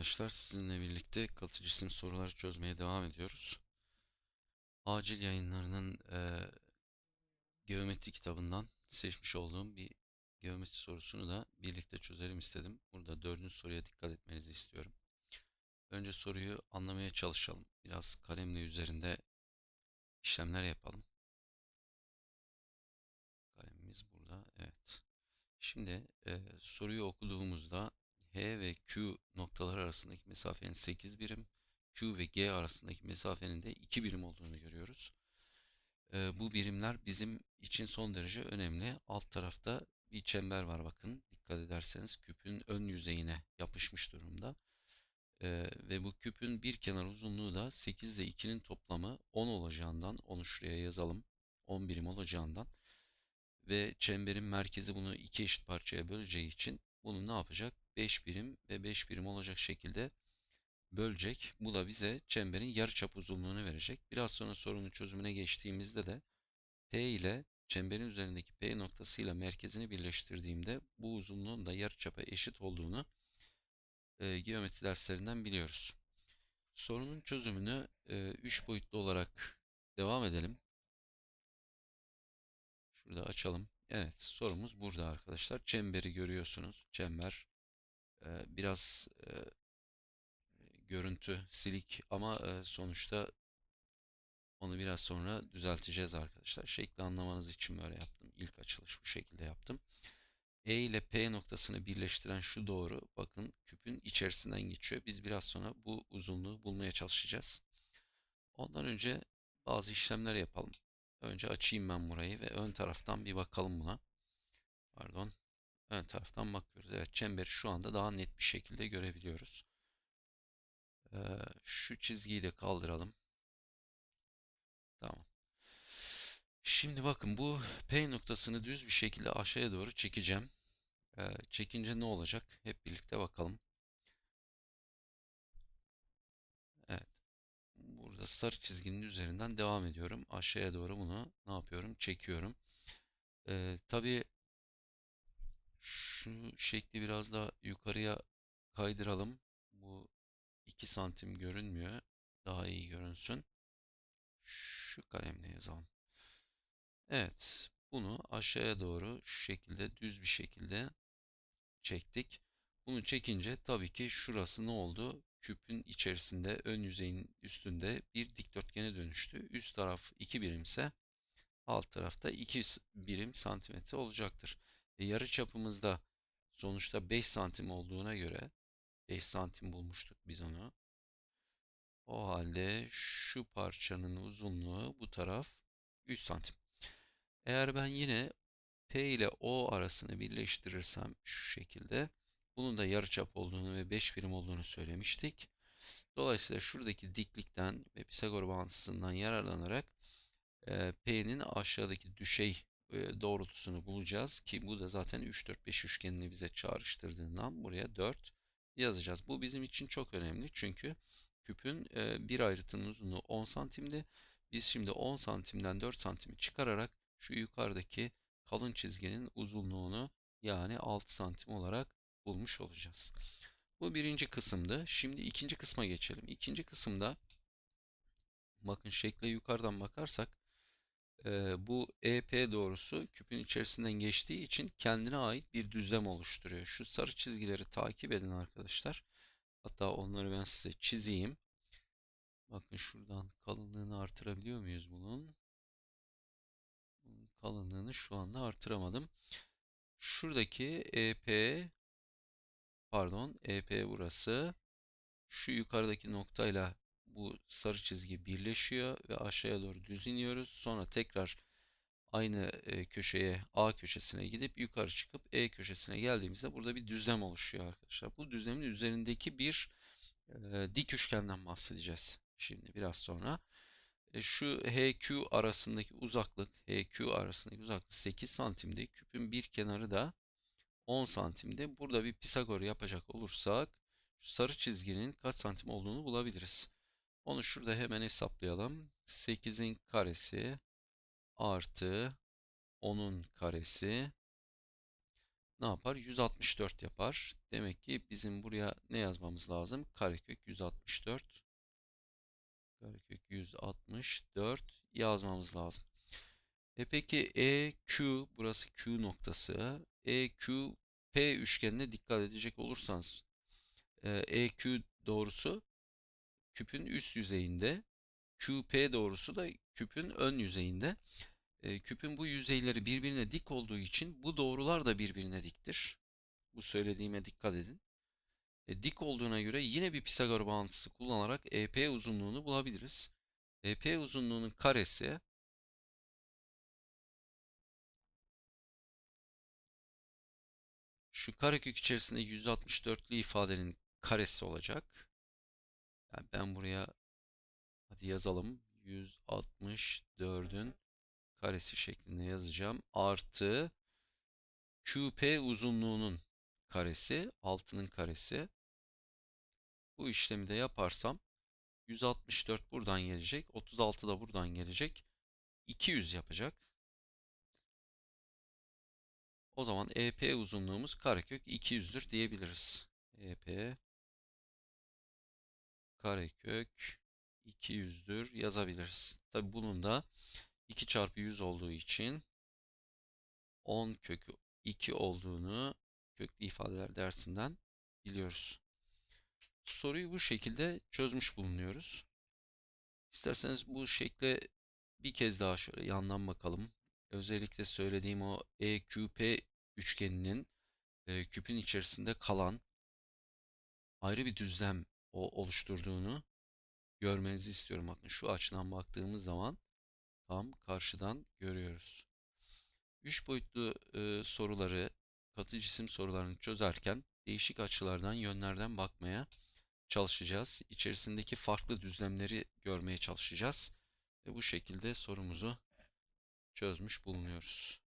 arkadaşlar. Sizinle birlikte cisim soruları çözmeye devam ediyoruz. Acil yayınlarının eee geometri kitabından seçmiş olduğum bir geometri sorusunu da birlikte çözelim istedim. Burada dördüncü soruya dikkat etmenizi istiyorum. Önce soruyu anlamaya çalışalım. Biraz kalemle üzerinde işlemler yapalım. Kalemimiz burada. Evet. Şimdi eee, soruyu okuduğumuzda H ve Q noktaları arasındaki mesafenin 8 birim, Q ve G arasındaki mesafenin de 2 birim olduğunu görüyoruz. Ee, bu birimler bizim için son derece önemli. Alt tarafta bir çember var bakın. Dikkat ederseniz küpün ön yüzeyine yapışmış durumda. Ee, ve bu küpün bir kenar uzunluğu da 8 ile 2'nin toplamı 10 olacağından, onu şuraya yazalım. 10 birim olacağından ve çemberin merkezi bunu iki eşit parçaya böleceği için bunu ne yapacak? 5 birim ve 5 birim olacak şekilde bölecek. Bu da bize çemberin yarıçap uzunluğunu verecek. Biraz sonra sorunun çözümüne geçtiğimizde de P ile çemberin üzerindeki P noktasıyla merkezini birleştirdiğimde bu uzunluğun da yarıçapa eşit olduğunu e, geometri derslerinden biliyoruz. Sorunun çözümünü 3 boyutlu olarak devam edelim. Şurada açalım. Evet sorumuz burada arkadaşlar. Çemberi görüyorsunuz. Çember biraz görüntü silik ama sonuçta onu biraz sonra düzelteceğiz arkadaşlar. Şekli anlamanız için böyle yaptım. İlk açılış bu şekilde yaptım. E ile P noktasını birleştiren şu doğru bakın küpün içerisinden geçiyor. Biz biraz sonra bu uzunluğu bulmaya çalışacağız. Ondan önce bazı işlemler yapalım. Önce açayım ben burayı ve ön taraftan bir bakalım buna. Pardon. Ön taraftan bakıyoruz. Evet çemberi şu anda daha net bir şekilde görebiliyoruz. Ee, şu çizgiyi de kaldıralım. Tamam. Şimdi bakın bu P noktasını düz bir şekilde aşağıya doğru çekeceğim. Ee, çekince ne olacak? Hep birlikte bakalım. Evet. Burada sarı çizginin üzerinden devam ediyorum. Aşağıya doğru bunu ne yapıyorum? Çekiyorum. Ee, tabii şu şekli biraz da yukarıya kaydıralım. Bu 2 santim görünmüyor. Daha iyi görünsün. Şu kalemle yazalım. Evet. Bunu aşağıya doğru şu şekilde düz bir şekilde çektik. Bunu çekince tabii ki şurası ne oldu? Küpün içerisinde ön yüzeyin üstünde bir dikdörtgene dönüştü. Üst taraf 2 birimse alt tarafta 2 birim santimetre olacaktır. E, yarı çapımızda sonuçta 5 santim olduğuna göre 5 santim bulmuştuk biz onu. O halde şu parçanın uzunluğu bu taraf 3 santim. Eğer ben yine P ile O arasını birleştirirsem şu şekilde bunun da yarıçap olduğunu ve 5 birim olduğunu söylemiştik. Dolayısıyla şuradaki diklikten ve Pisagor bağıntısından yararlanarak e, P'nin aşağıdaki düşey doğrultusunu bulacağız ki bu da zaten 3 4 5 üçgenini bize çağrıştırdığından buraya 4 yazacağız. Bu bizim için çok önemli çünkü küpün bir ayrıtının uzunluğu 10 santimdi. Biz şimdi 10 santimden 4 santimi çıkararak şu yukarıdaki kalın çizginin uzunluğunu yani 6 santim olarak bulmuş olacağız. Bu birinci kısımdı. Şimdi ikinci kısma geçelim. İkinci kısımda bakın şekle yukarıdan bakarsak bu EP doğrusu küpün içerisinden geçtiği için kendine ait bir düzlem oluşturuyor. Şu sarı çizgileri takip edin arkadaşlar. Hatta onları ben size çizeyim. Bakın şuradan kalınlığını artırabiliyor muyuz? Bunun kalınlığını şu anda artıramadım. Şuradaki EP pardon EP burası. Şu yukarıdaki noktayla bu sarı çizgi birleşiyor ve aşağıya doğru düz iniyoruz. Sonra tekrar aynı e, köşeye A köşesine gidip yukarı çıkıp E köşesine geldiğimizde burada bir düzlem oluşuyor arkadaşlar. Bu düzlemin üzerindeki bir e, dik üçgenden bahsedeceğiz. Şimdi biraz sonra e, şu HQ arasındaki uzaklık HQ arasındaki uzaklık 8 santimde küpün bir kenarı da 10 santimde. Burada bir Pisagor yapacak olursak sarı çizginin kaç santim olduğunu bulabiliriz. Onu şurada hemen hesaplayalım. 8'in karesi artı 10'un karesi ne yapar? 164 yapar. Demek ki bizim buraya ne yazmamız lazım? Karekök 164. Karekök 164 yazmamız lazım. E peki EQ burası Q noktası. EQ P üçgenine dikkat edecek olursanız e, EQ doğrusu küpün üst yüzeyinde. QP doğrusu da küpün ön yüzeyinde. E, küpün bu yüzeyleri birbirine dik olduğu için bu doğrular da birbirine diktir. Bu söylediğime dikkat edin. E, dik olduğuna göre yine bir Pisagor bağıntısı kullanarak EP uzunluğunu bulabiliriz. EP uzunluğunun karesi şu karekök içerisinde 164'lü ifadenin karesi olacak. Yani ben buraya hadi yazalım. 164'ün karesi şeklinde yazacağım. Artı QP uzunluğunun karesi, altının karesi. Bu işlemi de yaparsam 164 buradan gelecek. 36 da buradan gelecek. 200 yapacak. O zaman EP uzunluğumuz karekök 200'dür diyebiliriz. EP karekök 200'dür yazabiliriz. Tabi bunun da 2 çarpı 100 olduğu için 10 kökü 2 olduğunu köklü ifadeler dersinden biliyoruz. Soruyu bu şekilde çözmüş bulunuyoruz. İsterseniz bu şekle bir kez daha şöyle yandan bakalım. Özellikle söylediğim o EQP üçgeninin e, küpün içerisinde kalan ayrı bir düzlem o oluşturduğunu görmenizi istiyorum. Bakın şu açıdan baktığımız zaman tam karşıdan görüyoruz. Üç boyutlu e, soruları, katı cisim sorularını çözerken değişik açılardan, yönlerden bakmaya çalışacağız. İçerisindeki farklı düzlemleri görmeye çalışacağız. Ve bu şekilde sorumuzu çözmüş bulunuyoruz.